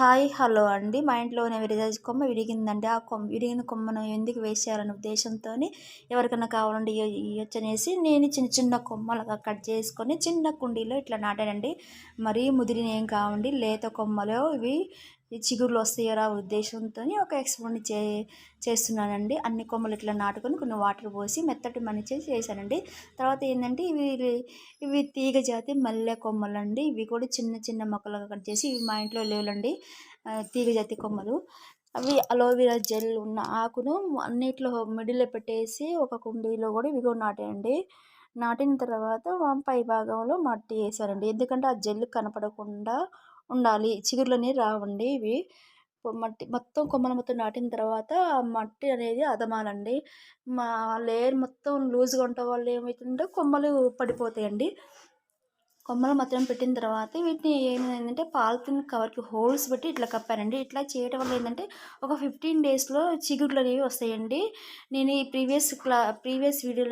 Hi hello అండి. మా ఇంట్లోనే విరిజాజి కొమ్మ విరిగిందండి ఆ కొమ్మ విరిగిన కొమ్మను ఎందుకు వేసేయాలనే ఉద్దేశంతో ఎవరికైనా కావాలంటే ఇవ్వచ్చు అనేసి నేను చిన్న చిన్న కొమ్మలుగా కట్ చేసుకొని చిన్న కుండీలో ఇట్లా నాటానండి. మరీ ముదిరినేం కావండి. లేత కొమ్మలు ఇవి ఈ చిగురులు వస్తాయరా ఉద్దేశంతో ఒక ఎక్స్పెరిమెంట్ చే చేస్తున్నానండి. అన్ని కొమ్మలు ఇట్లా నాటుకొని కొన్ని వాటర్ పోసి మెత్తటి మనిచేసి చేశానండి తర్వాత ఏంటంటే ఇవి ఇవి తీగ జాతి మల్లె కొమ్మలు అండి ఇవి కూడా చిన్న చిన్న మొక్కలుగా కట్ చేసి ఇవి మా ఇంట్లో లేవులండి తీగ జాతి కొమ్మలు. అవి అలోవెరా జెల్ ఉన్న ఆకును అన్నిట్లో మిడిల్లో పెట్టేసి ఒక కుండీలో కూడా ఇవి కూడా నాటాయండి నాటిన తర్వాత పై భాగంలో మట్టి వేసారండి. ఎందుకంటే ఆ జెల్ కనపడకుండా ఉండాలి. చిగుర్లు అనేవి రావండి ఇవి. మట్టి మొత్తం కొమ్మలు మొత్తం నాటిన తర్వాత మట్టి అనేది అదమాలండి. మా లేయర్ మొత్తం లూజ్గా ఉండటం వల్ల ఏమవుతుందంటే కొమ్మలు పడిపోతాయండి. కొమ్మలు మాత్రం పెట్టిన తర్వాత వీటిని ఏమైందంటే పాలిథిన్ కవర్కి హోల్స్ పెట్టి ఇట్లా కప్పానండి ఇట్లా చేయడం వల్ల ఏంటంటే ఒక ఫిఫ్టీన్ డేస్లో చిగుర్లు అనేవి వస్తాయండి. నేను ఈ ప్రీవియస్ క్లా ప్రీవియస్ వీడియోలో